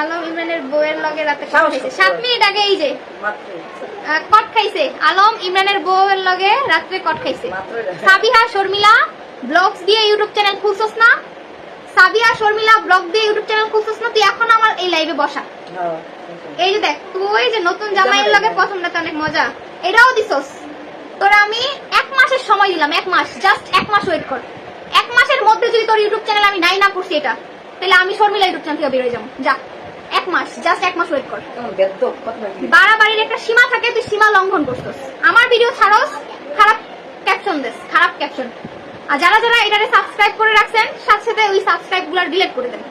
আলম ইমরানের বউয়ের লগে রাতে কট খাইছে সাত মিনিট আগে এই যে কট খাইছে। আলম ইমরানের বউয়ের লগে রাত্রে কট খাইছে। সাবিহা শর্মিলা ব্লগস দিয়ে ইউটিউব চ্যানেল খুলছস না? সাবিহা শর্মিলা ব্লগ দিয়ে ইউটিউব চ্যানেল খুলছস না? তুই এখন আমার এই লাইভে বসা। হ্যাঁ, এই যে দেখ তুই যে নতুন জামাইয়ের লগে প্রথম রাতে অনেক মজা। এটাও দিছস। তোর আমি এক মাসের সময় দিলাম এক মাস। জাস্ট এক মাস ওয়েট কর। এক মাসের মধ্যে যদি তোর ইউটিউব চ্যানেল আমি নাই না করছি এটা। তাহলে আমি শর্মিলা ইউটিউব চ্যানেল থেকে বেরোয় যাব? যা এক মাস জাস্ট এক মাস ওয়েট কর। বাড়াবাড়ির একটা সীমা থাকে তুই সীমা লঙ্ঘন করছস। আমার ভিডিও ছাড়স খারাপ ক্যাপশন দেস খারাপ ক্যাপশন আর যারা যারা এটারে সাবস্ক্রাইব করে রাখছেন সাথে সাথে ওই সাবস্ক্রাইবগুলো ডিলিট করে দেন।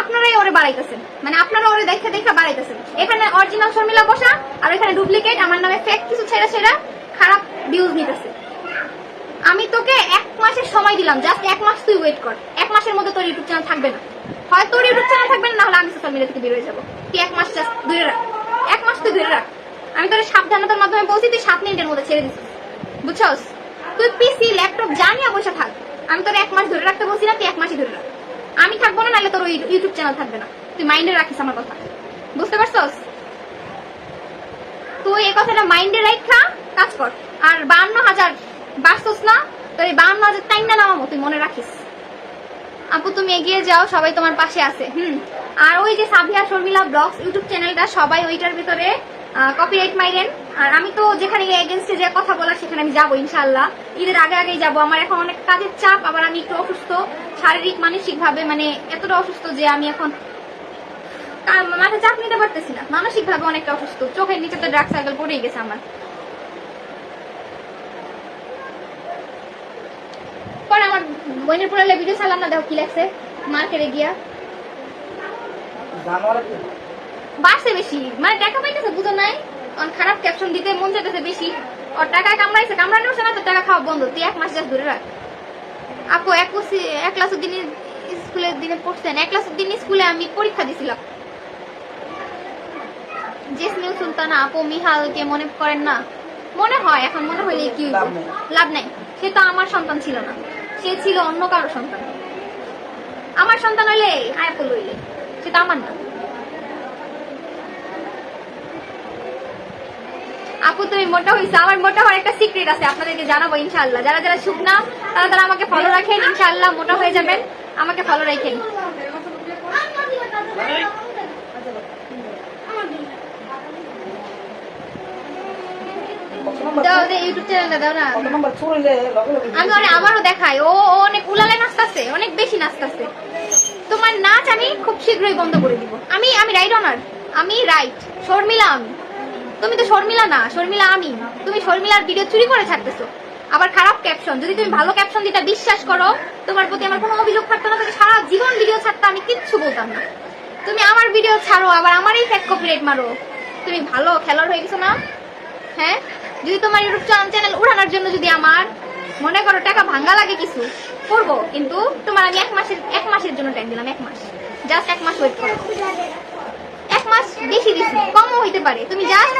আপনারাই ওরে বাড়াইতেছেন। মানে আপনারা ওরে দেখে দেখে বাড়াইতেছেন। এখানে অরিজিনাল শর্মিলা বসা আর এখানে ডুপ্লিকেট আমার নামে ফেক কিছু ছেড়া ছেড়া খারাপ ভিউজ নিতেছে। আমি তোকে এক মাসের সময় দিলাম জাস্ট এক মাস তুই ওয়েট কর। এক মাসের মধ্যে তোর ইউটিউব চ্যানেল থাকবে না। হয় তোর ইউটিউব চ্যানেল না হলে আমি সোশ্যাল মিডিয়া থেকে বেরোয় যাব। তুই এক মাস ধরে রাখ। এক মাস তুই ধরে রাখ। আমি তোর সাবধানতার মাধ্যমে বলছি, তুই সাত মিনিটের মধ্যে ছেড়ে দিছিস। বুঝছস? তুই পিসি ল্যাপটপ জানিয়ে বসে থাক। আমি তোর এক মাস ধরে রাখতে বলছি না, তুই এক মাসই ধরে রাখ। আমি থাকব না, নাহলে তোর ওই ইউটিউব চ্যানেল থাকবে না। তুই মাইন্ডে রাখিস আমার কথা। বুঝতে পারছস? তুই এই কথাটা মাইন্ডে রাখা কাজ কর। আর বান্ন হাজার বাড়ছস না, তোর এই বান্ন হাজার টাইম না নামাবো, তুই মনে রাখিস। আপু, তুমি এগিয়ে যাও, সবাই তোমার পাশে আছে, হুম? আর ওই যে সাবিয়া শর্মিলা ব্লগস ইউটিউব চ্যানেলটা, সবাই ওইটার ভিতরে কপিরাইট মাইরেন। আর আমি তো যেখানে এগেনস্টে যে কথা বলার, সেখানে আমি যাব ইনশাল্লাহ ঈদের আগে আগেই যাব। আমার এখন অনেক কাজের চাপ, আবার আমি একটু অসুস্থ। শারীরিক মানসিক ভাবে মানে এতটা অসুস্থ যে আমি এখন মাথায় চাপ নিতে পারতেছি না। মানসিক ভাবে অনেকটা অসুস্থ। চোখের নিচে তো ড্রাগ সার্কেল পড়েই গেছে আমার পরে আমার বোনের পড়ালে ভিডিও ছাড়লাম না দেখো কি লাগছে মার্কেটে গিয়া। বাড়ছে বেশি। মানে টাকা পাইতেছে বুঝো নাই? অন খারাপ ক্যাপশন দিতে মন চাইতেছে বেশি। ওর টাকা কামড়াইছে কামড়ানো না তো টাকা খাওয়া বন্ধ। তুই এক মাস জাস্ট ধরে রাখ। আপু এক এক ক্লাসের দিনে স্কুলের দিনে পড়ছেন। এক ক্লাসের দিনে স্কুলে আমি পরীক্ষা দিছিলাম। জেসমিন সুলতানা আপু মিহালকে মনে করেন না? মনে হয় এখন মনে হইলে কি। লাভ নাই। সে তো আমার সন্তান ছিল না। সে ছিল অন্য কারও সন্তান। আমার সন্তান হইলে আয়াপুল হইলে সেটা আমার না। আপু, তুমি মোটা হয়েছে আমার মোটা হওয়ার একটা সিক্রেট আছে, আপনাদেরকে জানাব ইনশাল্লাহ যারা যারা শুকনা তারা তারা আমাকে ফলো রাখেন ইনশাল্লাহ মোটা হয়ে যাবেন। আমাকে ফলো রাখেন কত নম্বর দাও দে ইউটিউব চ্যানেলটা দাও না। কত নম্বর চুর হইলে লগে লগে আমি অনেক আবারও দেখাই ও ও অনেক উলালে নাচতাছে অনেক বেশি নাচতাছে। তোমার নাচ আমি খুব শীঘ্রই বন্ধ করে দিব। আমি আমি রাইট অনার আমি রাইট শর্মিলা আমি। তুমি তো শর্মিলা না শর্মিলা আমি। তুমি শর্মিলার ভিডিও চুরি করে ছাড়তেছো। আবার খারাপ ক্যাপশন যদি তুমি ভালো ক্যাপশন দিতে বিশ্বাস করো তোমার প্রতি আমার কোনো অভিযোগ থাকতো না তুমি সারা জীবন ভিডিও ছাড়তে আমি কিচ্ছু বলতাম না। তুমি আমার ভিডিও ছাড়ো আবার আমারই ফেক কপিরাইট মারো। তুমি ভালো খেলোয়াড় হয়ে গেছো না? হ্যাঁ? যদি তোমার ইউটিউব চ্যানেল উড়ানোর জন্য যদি আমার মনে করো টাকা ভাঙ্গা লাগে কিছু, করব। কিন্তু তোমার আমি এক মাসের এক মাসের জন্য টাইম দিলাম, এক মাস। জাস্ট এক মাস ওয়েট করো। এক মাস বেশি কমও হইতে পারে। তুমি জাস্ট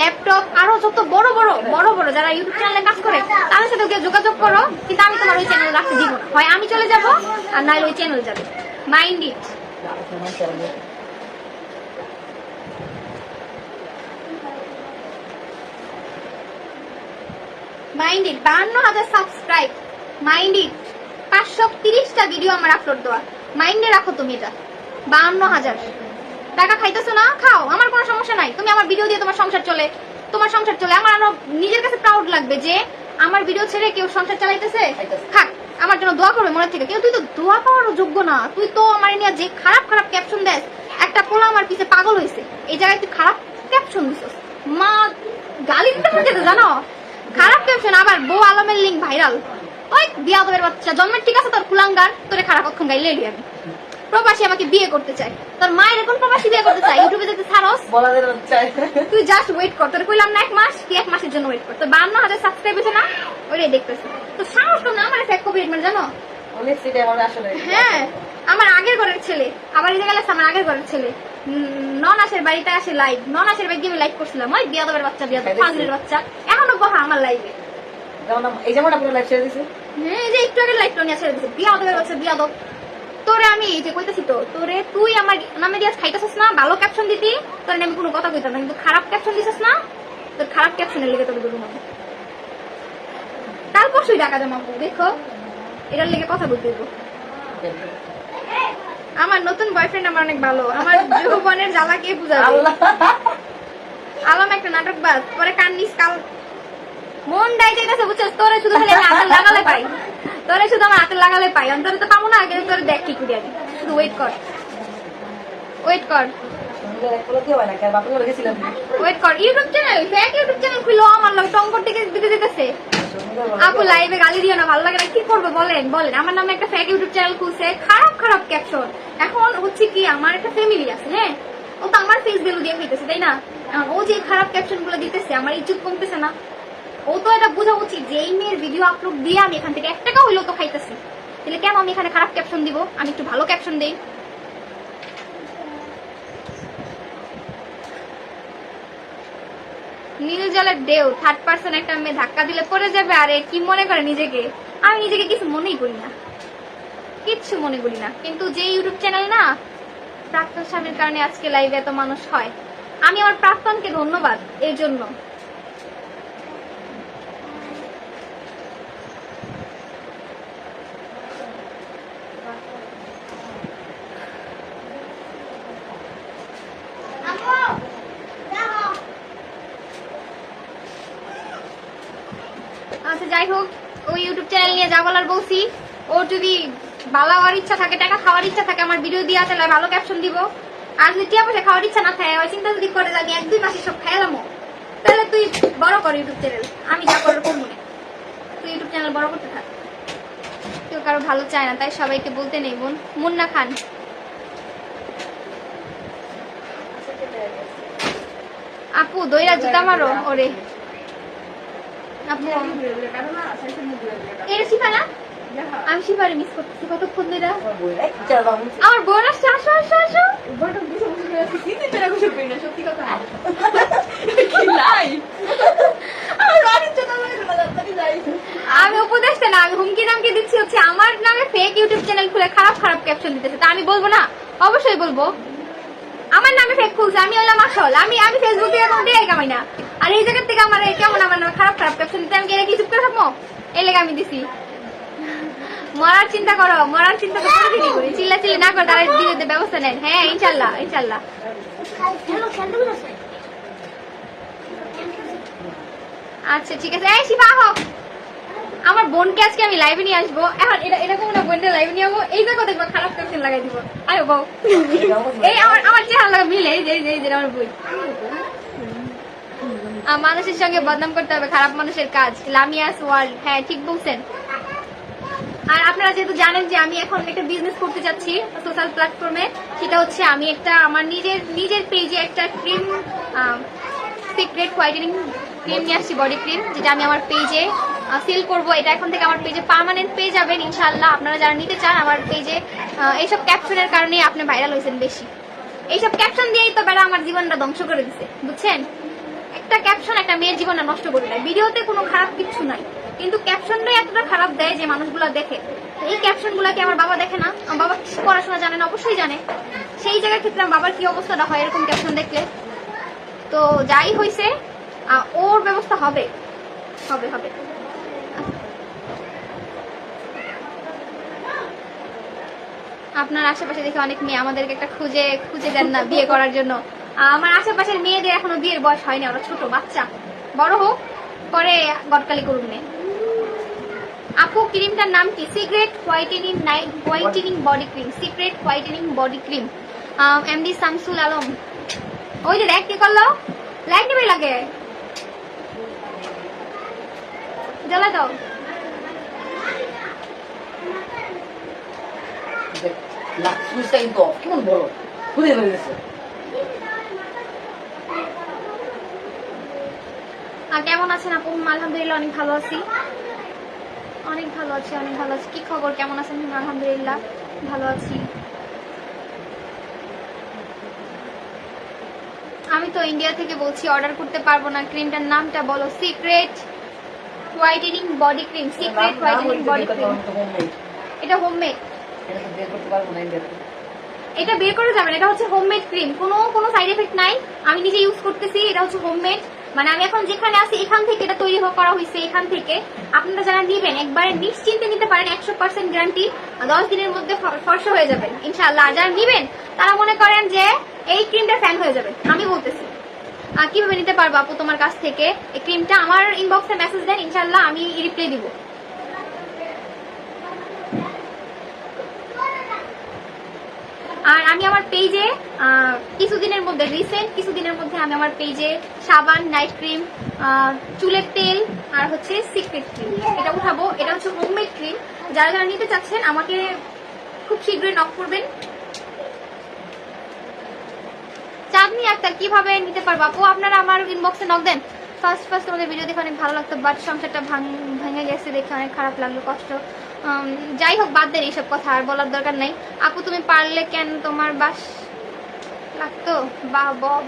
ল্যাপটপ আরও যত বড় বড় বড় যারা ইউটিউব চ্যানেলে কাজ করে সাথে গিয়ে যোগাযোগ করো। কিন্তু আমি তোমার ওই চ্যানেল রাখতে আমি চলে যাব, আর নয় ওই চ্যানেল যাবে। মাইন্ড ইট মাইন্ড ইট বাহান্ন হাজার সাবস্ক্রাইব মাইন্ড ইট পাঁচশো তিরিশটা ভিডিও আমার আপলোড দেওয়া। মাইন্ডে রাখো তুমি এটা। বাহান্ন হাজার। টাকা খাইতেছো না? খাও। আমার কোনো সমস্যা নাই। তুমি আমার ভিডিও দিয়ে তোমার সংসার চলে। তোমার সংসার চলে। আমার আরও নিজের কাছে প্রাউড লাগবে যে আমার ভিডিও ছেড়ে কেউ সংসার চালাইতেছে। থাক। আমার জন্য দোয়া করবে মনে থেকে। কেউ তুই তো দোয়া পাওয়ারও যোগ্য না। তুই তো আমার নিয়ে যে খারাপ খারাপ ক্যাপশন দেয় একটা পোলা আমার পিছে পাগল হয়েছে এই জায়গায় তুই খারাপ ক্যাপশন দিছিস। মা গালি দিতে জানো? খারাপ ক্যাপশন আবার বউ আলমের লিঙ্ক ভাইরাল ওই বিয়াদবের বাচ্চা জন্মের ঠিক আছে তোর কুলাঙ্গার তোরে খারাপ কখন গাইলে এলি আমি। প্রবাসী আমাকে বিয়ে করতে চাই তোর মায়ের এখন প্রবাসী বিয়ে করতে চাই ইউটিউবে যেতে ছাড়স। তুই জাস্ট ওয়েট কর তোর কইলাম না এক মাস কি এক মাসের জন্য ওয়েট কর। তোর বান্ন হাজার সাবস্ক্রাইব হয়েছে না ওইটাই দেখতেছি। তো সাহস তো না আমার ফেক কপি মানে জানো? আমার হ্যাঁ আমার আগের ঘরের ছেলে। আবার এই জায়গায় আমার আগের ঘরের ছেলে। নন আসের বাড়িতে আসে লাইভ নন আসের বাড়ি আমি লাইভ করছিলাম। ওই বিয়াদবের বাচ্চা বিয়াদব দেখছি। ফাজলের বাচ্চা। এখনও বহা আমার লাইভে এই যেমন আপনার লাইফ ছেড়ে দিছে? হ্যাঁ এই যে একটু আগে লাইভ টনিয়া ছেড়ে দিছে। বিয়াদবের বাচ্চা বিয়াদব। তোরে আমি এই যে কইতাছি তো তোরে তুই আমার নামে দিয়ে খাইতেছিস না? ভালো ক্যাপশন দিতি। তোরে আমি কোনো কথা কইতাম না কিন্তু খারাপ ক্যাপশন দিছিস না? তোর খারাপ ক্যাপশনের লেগে তোর বলব না। তারপর সুই টাকা জমা দেখো। এটার লেগে কথা বলতে দেবো আমার নতুন বয়ফ্রেন্ড আমার অনেক ভালো। আমার যৌবনের জ্বালা কে বুঝাবে আলম একটা নাটক বাজ পরে কান্নিস কাল মন ডাই যাইতেছে বুঝছিস? তোরে শুধু খালি হাতে লাগালে পাই। তোরে শুধু আমার হাতে লাগালে পাই। অন্তরে তো পাবো না কিন্তু তোরে দেখ কি করি আমি। শুধু ওয়েট কর। ওয়েট কর। কেন ওয়েট কর। YouTube channel fake YouTube channel খুলো আমার লোক টঙ্কর থেকে দিতে দিতেছে। আপু লাইভে গালি দিও না, ভালো লাগে না। কি করব, বলেন বলেন। আমার নামে একটা ফেক ইউটিউব চ্যানেল খুলছে, খারাপ খারাপ ক্যাপশন এখন হচ্ছে কি, আমার একটা ফ্যামিলি আছে হ্যাঁ ও তো আমার ফেস ভ্যালু দিয়ে খাইতেছে তাই না? ও যে খারাপ ক্যাপশনগুলো দিতেছে, আমার ইজ্জত কমতেছে না। ও তো এটা বোঝা উচিত যে এই মেয়ের ভিডিও আপলোড দিয়ে আমি এখান থেকে এক টাকা হইলেও তো খাইতেছি। তাহলে কেন আমি এখানে খারাপ ক্যাপশন দিব? আমি একটু ভালো ক্যাপশন দেই। নীল জলের ঢেউ থার্ড পার্সন একটা মেয়ে ধাক্কা দিলে পড়ে যাবে, আরে কি মনে করে নিজেকে? আমি নিজেকে কিছু মনেই করি না। কিচ্ছু মনে করি না। কিন্তু যে ইউটিউব চ্যানেল না, প্রাক্তন স্বামীর কারণে আজকে লাইভে এত মানুষ হয়। আমি আমার প্রাক্তনকে ধন্যবাদ এর জন্য। আচ্ছা যাই হোক, ওই ইউটিউব চ্যানেল নিয়ে যা বলার বলছি। ওর যদি ভালো হওয়ার ইচ্ছা থাকে, টাকা খাওয়ার ইচ্ছা থাকে, আমার ভিডিও দিয়ে আসলে ভালো ক্যাপশন দিব। আর যদি টিয়া পয়সা খাওয়ার ইচ্ছা না থাকে, ওই চিন্তা যদি করে আমি এক, দুই মাসে সব খাইলামও তাহলে তুই বড় কর ইউটিউব চ্যানেল আমি যা করার করব না। তুই ইউটিউব চ্যানেল বড় করতে থাক। কেউ কারও ভালো চায় না, তাই সবাইকে বলতে নেই বোন। মুন্না খান। আপু দইরা জুতা মারো ওরে। আমি মিস করতেছি কতক্ষণ ধরে? আমার বোন আসছে আসো আসো আসো। আমি উপদেশটা না আমি হুমকি নামকে দিচ্ছি হচ্ছে আমার নামে ফেক ইউটিউব চ্যানেল খুলে খারাপ খারাপ ক্যাপশন দিতেছে। তা আমি বলব না? অবশ্যই বলব। আমার নামে ফেক খুলছে আমি হলাম আসল, আমি আমি ফেসবুক থেকে কোনো দিয়ে কামাই না। আর এই জায়গার থেকে আমার কেমন আমার খারাপ খারাপ ক্যাপশন দিতে, আমি কি চুপ করে থাকব? এই লেগে আমি দিছি। মরার চিন্তা করো, মরার চিন্তা করি। চিল্লা চিল্লি না করে তারা দিতে ব্যবস্থা নেন। হ্যাঁ ইনশাল্লাহ ইনশাল্লাহ আচ্ছা ঠিক আছে। এই শিবা হোক আমার বোনকে আজকে আমি লাইভে নিয়ে আসব। এখন এটা এরকম না বোনটা লাইভে নিয়ে যাব এই জায়গা দেখব খারাপ ক্যাপশন লাগাই দিব। আয়ো বউ। এই আমার আমার চেহারা মিলে, এই যে এই যে আমার বই মানুষের সঙ্গে বদনাম করতে হবে, খারাপ মানুষের কাজ। লামিয়াস ওয়ার্ল্ড হ্যাঁ ঠিক বলছেন। আর আপনারা যেহেতু জানেন যে আমি এখন একটা বিজনেস করতে যাচ্ছি সোশ্যাল প্ল্যাটফর্মে সেটা হচ্ছে আমি একটা, আমার নিজের নিজের পেজে একটা ক্রিম সিক্রেট হোয়াইটেনিং ক্রিম নিয়ে আসছি বডি ক্রিম যেটা আমি আমার পেজে সেল করব। এটা এখন থেকে আমার পেজে পার্মানেন্ট পেয়ে যাবেন ইনশাল্লাহ আপনারা যারা নিতে চান আমার পেজে এইসব ক্যাপশনের কারণে আপনি ভাইরাল হয়েছেন বেশি। এইসব ক্যাপশন দিয়েই তো বেড়া আমার জীবনটা ধ্বংস করে দিছে, বুঝছেন? একটা ক্যাপশন একটা মেয়ের জীবনটা নষ্ট করে দেয়। ভিডিওতে কোনো খারাপ কিছু নাই। কিন্তু ক্যাপশনটাই এতটা খারাপ দেয় যে মানুষগুলো দেখে। এই ক্যাপশন কি আমার বাবা দেখে না? আমার বাবা পড়াশোনা জানে না? অবশ্যই জানে। সেই জায়গার ক্ষেত্রে আমার বাবার কি অবস্থাটা হয় এরকম ক্যাপশন দেখলে? তো যাই হয়েছে ওর ব্যবস্থা হবে। হবে হবে। আপনার আশেপাশে দেখে অনেক মেয়ে, আমাদেরকে একটা খুঁজে খুঁজে দেন না বিয়ে করার জন্য। আমার আশেপাশের মেয়েদের এখনও বিয়ের বয়স হয়নি, ওরা ছোট, বাচ্চা। বড় হোক, পরে গটকালি করুন নে আপু, ক্রিমটার নাম কি? Secret whitening night, whitening body cream, secret whitening body cream. MD Shamsul Alam. ওই যে দেখ কি করল? লাইট নেবে লাগে? জ্বালা দাও। কেমন গেছে। কেমন আছেন আপু? আলহামদুলিল্লাহ অনেক ভালো আছি। অনেক ভালো আছি অনেক ভালো আছি। কি খবর? কেমন আছেন? আলহামদুলিল্লাহ ভালো আছি। আমি তো ইন্ডিয়া থেকে বলছি অর্ডার করতে পারব না। ক্রিমটার নামটা বলো secret whitening body cream secret whitening body cream এটা হোমমেড এটা বের করতে পারব না এটা করে যাবেন হচ্ছে হোমমেড ক্রিম কোনো কোনো সাইড এফেক্ট নাই। আমি নিজে ইউজ করতেছি এটা হচ্ছে হোমমেড মানে আমি এখন যেখানে আছি এখান থেকে এটা তৈরি করা হয়েছে এখান থেকে। আপনারা যারা নিবেন একবারে নিশ্চিন্তে নিতে পারেন একশো পার্সেন্ট গ্যারান্টি দশ দিনের মধ্যে ফর্সা হয়ে যাবেন ইনশাআল্লাহ। আর যারা নিবেন তারা মনে করেন যে এই ক্রিমটা ফ্যান হয়ে যাবে, আমি বলতেছি। কীভাবে নিতে পারব আপু তোমার কাছ থেকে? এই ক্রিমটা আমার ইনবক্সে মেসেজ দেন, ইনশাআল্লাহ আমি রিপ্লাই দিব। আর আমি আমার পেজে কিছুদিনের মধ্যে রিসেন্ট কিছুদিনের মধ্যে আমি আমার পেজে সাবান নাইট ক্রিম চুলের তেল আর হচ্ছে সিক্রেট ক্রিম এটা উঠাবো, এটা হচ্ছে হোমমেড ক্রিম যারা যারা নিতে চাচ্ছেন, আমাকে খুব শীঘ্রই নক করবেন। চাঁদনি আক্তার কীভাবে নিতে পারব? আপু, আপনারা আমার ইনবক্সে নক দেন। ফার্স্ট ফার্স্ট তোমাদের ভিডিও দেখে অনেক ভালো লাগতো বাট সংসারটা ভাঙ- গেছে দেখে অনেক খারাপ লাগল, কষ্ট। যাই হোক, বাদ দেন এইসব কথা, আর বলার দরকার নাই। আপু, তুমি পারলে কেন তোমার বাস লাগতো? বাহ বব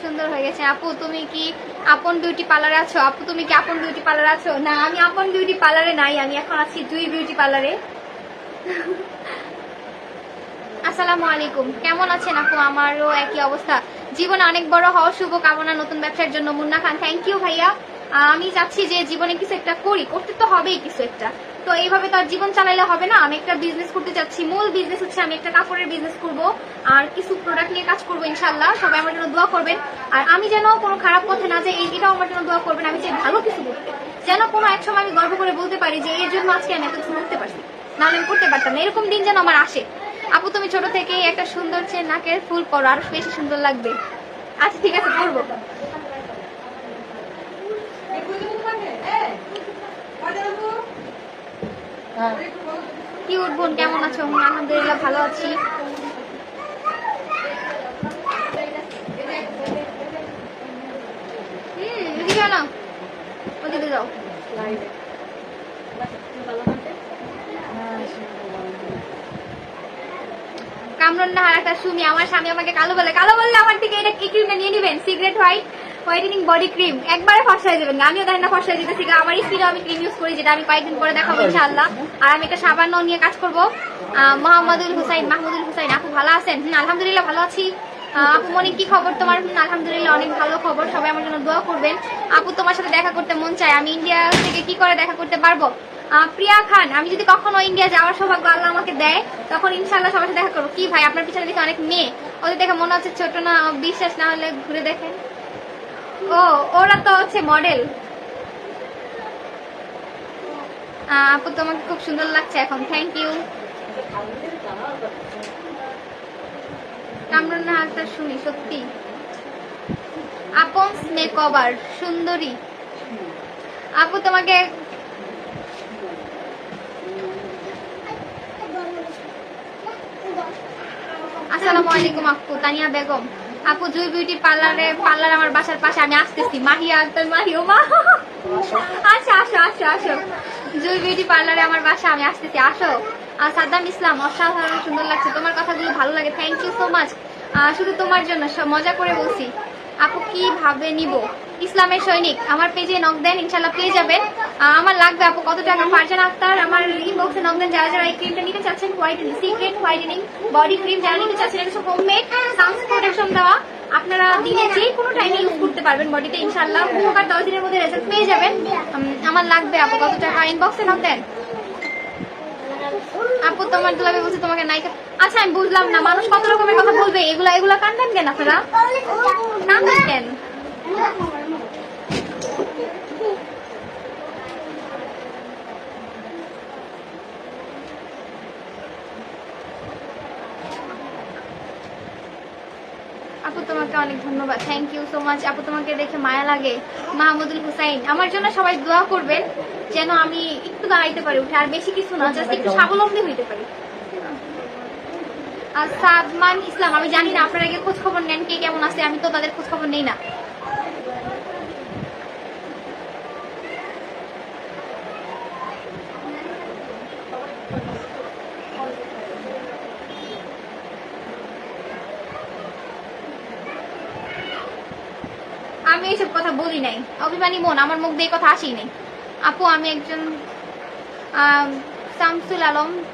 সুন্দর হয়ে গেছে। আপু, তুমি কি আপন বিউটি পার্লারে আছো? আপু, তুমি কি আপন বিউটি পার্লারে আছো? না, আমি আপন বিউটি পার্লারে নাই, আমি এখন আছি দুই বিউটি পার্লারে আসসালামু আলাইকুম। কেমন আছেন আপু? আমারও একই অবস্থা। জীবনে অনেক বড় হওয়া শুভ কামনা নতুন ব্যবসার জন্য। মুন্না খান থ্যাংক ইউ ভাইয়া। আমি চাচ্ছি যে জীবনে কিছু একটা করি। করতে তো হবেই কিছু একটা। তো এইভাবে তো আর জীবন চালাইলে হবে না। আমি একটা বিজনেস করতে চাচ্ছি। মূল বিজনেস হচ্ছে আমি একটা কাপড়ের বিজনেস করব। আর কিছু প্রোডাক্ট নিয়ে কাজ করব ইনশাল্লাহ সবাই আমার জন্য দোয়া করবেন। আর আমি যেন কোনো খারাপ পথে না যে এটাও আমার জন্য দোয়া করবেন। আমি চাই ভালো কিছু করতে। যেন কোনো এক সময় আমি গর্ব করে বলতে পারি যে, এর জন্য আজকে আমি এত কিছু করতে পারছি নাহলে আমি করতে পারতাম না। এরকম দিন যেন আমার আসে। আপু, তুমি ছোট থেকেই একটা সুন্দর চেয়ে নাকের ফুল পরো, আরও বেশি সুন্দর লাগবে। আচ্ছা ঠিক আছে করব কি উঠবোন, কেমন আছো? আলহামদুলিল্লাহ ভালো আছি। ওদিকে যাও। হারাটা সুমি আমার স্বামী আমাকে কালো বলে কালো বললে আমার থেকে এটা কি ক্রিমটা নিয়ে নিবেন cigarette white whitening body cream একবারে হয়ে যাবেন আমিও দেখেন না ফর্সা হয়ে যেতেছি আমার স্কিনও আমি ক্রিম ইউজ করি যেটা আমি কয়েকদিন পরে দেখাবো ইনশাআল্লাহ। আর আমি একটা সাবান নিয়ে কাজ করব। মোহাম্মদুল হুসাইন মাহমুদুল হুসাইন আপু ভালো আছেন? হুম আলহামদুলিল্লাহ ভালো আছি। আপু মনে কি খবর তোমার? হুম, আলহামদুলিল্লাহ অনেক ভালো খবর সবাই আমার জন্য দোয়া করবেন। আপু তোমার সাথে দেখা করতে মন চায় আমি ইন্ডিয়া থেকে কি করে দেখা করতে পারব? প্রিয়া খান, আমি যদি কখনো ইন্ডিয়া যাওয়ার সৌভাগ্য আল্লাহ আমাকে দেয়, তখন ইনশাল্লাহ সবার সাথে দেখা করব। কি ভাই, আপনার পিছনে দেখে অনেক মেয়ে। ওদের দেখে মনে হচ্ছে ছোট না বিশ্বাস না হলে ঘুরে দেখেন ও, ওরা তো হচ্ছে মডেল আপু, তোমাকে খুব সুন্দর লাগছে এখন। থ্যাংক ইউ কামরুন হালটা শুনি, সত্যি। আপন মেকওভার, সুন্দরী। আপু, তোমাকে আসসালামু আলাইকুম, আপু। তানিয়া বেগম। আপু, জুই বিউটি পার্লারে, পার্লার আমার বাসার পাশে আমি আসতেছি। মাহিয়া আক্তার মাহি ও মা। আচ্ছা আসো আসো আসো। জুই বিউটি পার্লারে আমার বাসা আমি আসতেছি। আসো। আর সাদ্দাম ইসলাম, অসাধারণ, সুন্দর লাগছে। তোমার কথাগুলো ভালো লাগে। থ্যাংক ইউ সো মাচ শুধু তোমার জন্য মজা করে বলছি। আপু কি ভাবে নিব? ইসলামের সৈনিক। আমার পেজে নক দেন, ইনশাল্লাহ পেয়ে যাবেন। আমার লাগবে আপু কত টাকা? ফারজান আক্তার, আমার ইনবক্সে নক দেন যারা যারা এই ক্রিমটা নিতে চাচ্ছেন whitening secret whitening body cream যারা নিতে চাচ্ছেন, এটা হোমমেড সানস প্রোটেকশন দেওয়া। আপনারা দিনে যে কোনো টাইমে ইউজ করতে পারবেন বডিতে ইনশাল্লাহ উপকার দশ দিনের মধ্যে রেজাল্ট পেয়ে যাবেন। আমার লাগবে আপু কত টাকা? ইনবক্সে নক দেন আপু, তোমার দুলাবে বলছে তোমাকে নায়িকা আচ্ছা আমি বুঝলাম না। মানুষ কত রকমের কথা বলবে? এগুলা এগুলা কান্দেন কেন আপনারা? কান্দেন কেন? আপু তোমাকে অনেক ধন্যবাদ। থ্যাংক ইউ সো মাচ আপু তোমাকে দেখে মায়া লাগে। মাহমুদুল হুসাইন আমার জন্য সবাই দোয়া করবেন যেন আমি একটু দাঁড়াইতে পারি উঠে আর বেশি কিছু না জাস্ট একটু স্বাবলম্বী হইতে পারি। আর সাদমান ইসলাম আমি জানি না আপনারা আগে খোঁজ খবর নেন কে কেমন আছে আমি তো তাদের খোঁজ খবর নেই না আমি এইসব কথা বলি নাই, অভিমানী মন আমার মুখ দিয়ে কথা আসেই নাই। আপু, আমি একজন শামসুল আলম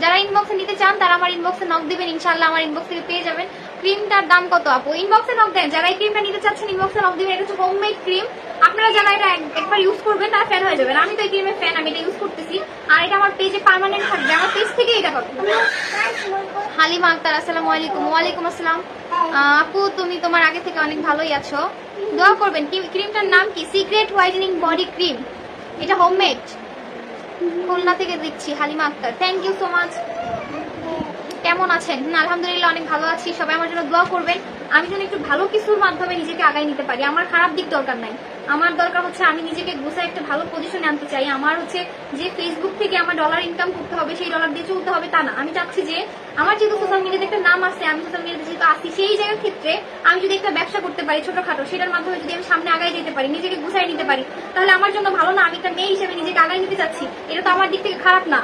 যারা ইনবক্সে নিতে চান, তারা আমার ইনবক্সে নক দিবেন ইনশাল্লাহ আমার ইনবক্স থেকে পেয়ে যাবেন। ক্রিমটার দাম কত, আপু? ইনবক্সে নক দেন, যারা এই ক্রিমটা নিতে চাচ্ছেন ইনবক্সে নক দিবেন, এটা হচ্ছে হোমমেড ক্রিম আপনারা যারা এটা এক- একবার ইউজ করবেন, তারা ফ্যান হয়ে যাবেন। আমি তো এই ক্রিমের ফ্যান আমি এটা ইউজ করতেছি। আর এটা আমার পেজে পার্মানেন্ট থাকবে, আমার পেজ থেকে এটা পাবেন হালিমা আক্তার, আসসালামু আলাইকুম। ওয়ালাইকুম আসসালাম। আপু, তুমি তোমার আগে থেকে অনেক ভালোই আছো। দোয়া করবেন। ক্রিমটার নাম কি? Secret whitening body cream. এটা হোমমেড। খুলনা থেকে দিচ্ছি, Halima Akter. Thank you so much কেমন আছেন? হুম, আলহামদুলিল্লাহ অনেক ভালো আছি। সবাই আমার জন্য দোয়া করবেন। আমি যেন একটু ভালো কিছুর মাধ্যমে নিজেকে আগায় নিতে পারি। আমার খারাপ দিক দরকার নাই। আমার দরকার হচ্ছে আমি নিজেকে গুছায় একটা ভালো পজিশনে আনতে চাই। আমার হচ্ছে যে ফেসবুক থেকে আমার ডলার ইনকাম করতে হবে সেই ডলার দিয়ে চলতে হবে তা না। আমি চাচ্ছি যে আমার যেহেতু সোশ্যাল মিডিয়াতে একটা নাম আছে আমি সোশ্যাল মিডিয়াতে যেহেতু আসি সেই জায়গার ক্ষেত্রে আমি যদি একটা ব্যবসা করতে পারি ছোটখাটো সেটার মাধ্যমে যদি আমি সামনে আগায় যেতে পারি নিজেকে গুছাই নিতে পারি তাহলে আমার জন্য ভালো না। আমি একটা মেয়ে হিসেবে নিজেকে আগায় নিতে চাচ্ছি। এটা তো আমার দিক থেকে খারাপ না।